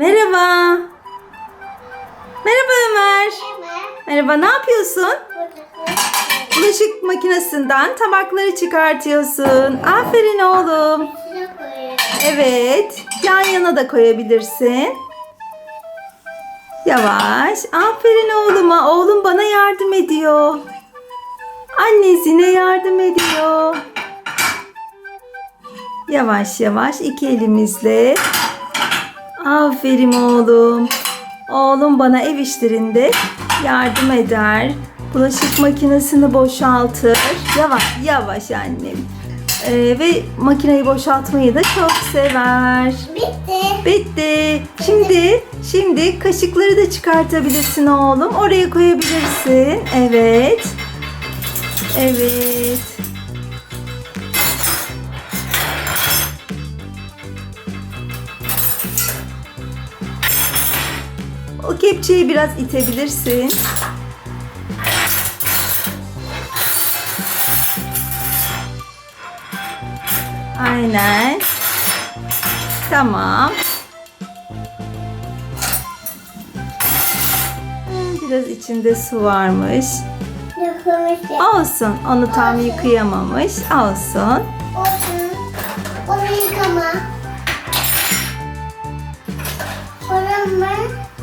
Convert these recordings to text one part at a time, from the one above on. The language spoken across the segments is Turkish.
Merhaba. Merhaba Ömer. Merhaba ne yapıyorsun? Bulaşık makinesinden tabakları çıkartıyorsun. Aferin oğlum. Evet. Yan yana da koyabilirsin. Yavaş. Aferin oğluma. Oğlum bana yardım ediyor. Annesine yardım ediyor. Yavaş yavaş iki elimizle. Aferin oğlum. Oğlum bana ev işlerinde yardım eder. Bulaşık makinesini boşaltır. Yavaş yavaş annem. Ee, ve makineyi boşaltmayı da çok sever. Bitti. Bitti. Şimdi şimdi kaşıkları da çıkartabilirsin oğlum. Oraya koyabilirsin. Evet. Evet. O kepçeyi biraz itebilirsin. Aynen. Tamam. Biraz içinde su varmış. Yıkamış ya. Olsun. Onu tam yıkayamamış. Olsun. Olsun. Onu yıkama. Sonra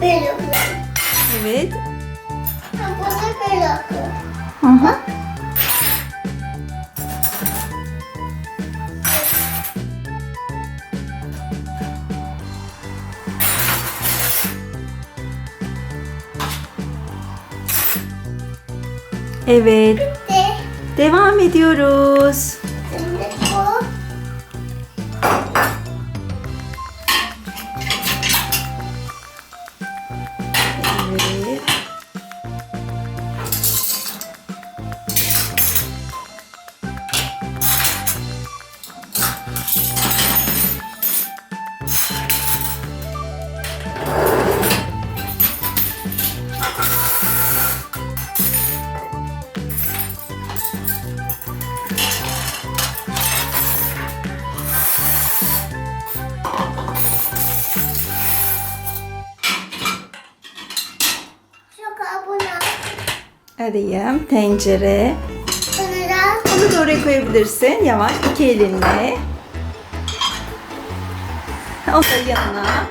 böyle. Evet. Ha, böyle olur. Hı hı. Evet. Bitti. Devam ediyoruz. Şimdi bu. Arayayım. Tencere. Onu da oraya koyabilirsin. Yavaş iki elinle. O da yanına.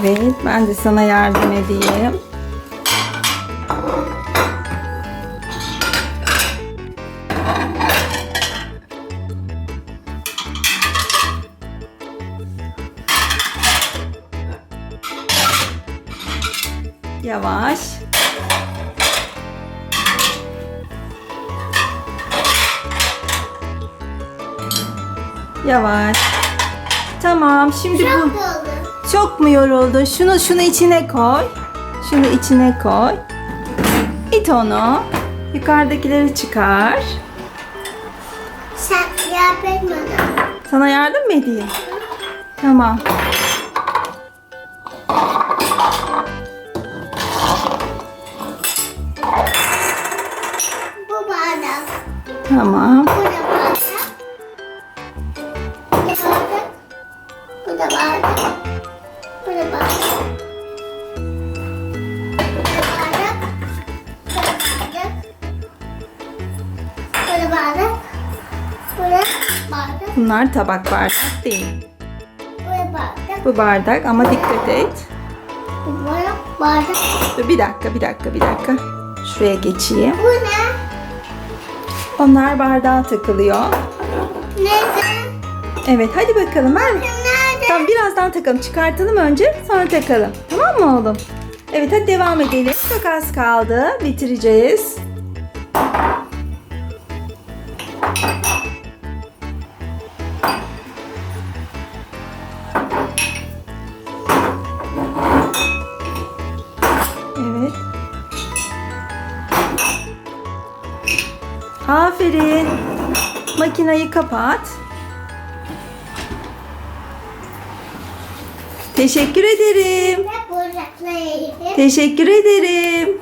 Evet, ben de sana yardım edeyim. Yavaş. Yavaş. Tamam, şimdi bu çok oldu. çok mu yoruldun? Şunu şunu içine koy. Şunu içine koy. İt onu. Yukarıdakileri çıkar. Sen kıyafet bana. Sana yardım mı edeyim? Tamam. Tamam. Bu da bardak. Bu da bardak. Bu da bardak. Bu da bardak. Bu da bardak. Bu da bardak. Bu da bardak. Bunlar tabak bardak değil. Bardak. Bu bardak ama dikkat et. Bu da bardak. Dur bir dakika, bir dakika, bir dakika. Şuraya geçeyim. Bu ne? Onlar bardağa takılıyor. Nerede? Evet, hadi bakalım. Ver. Nerede? Tamam birazdan takalım. Çıkartalım önce sonra takalım. Tamam mı oğlum? Evet hadi devam edelim. Çok az kaldı. Bitireceğiz. Aferin. Makinayı kapat. Teşekkür ederim. Teşekkür ederim.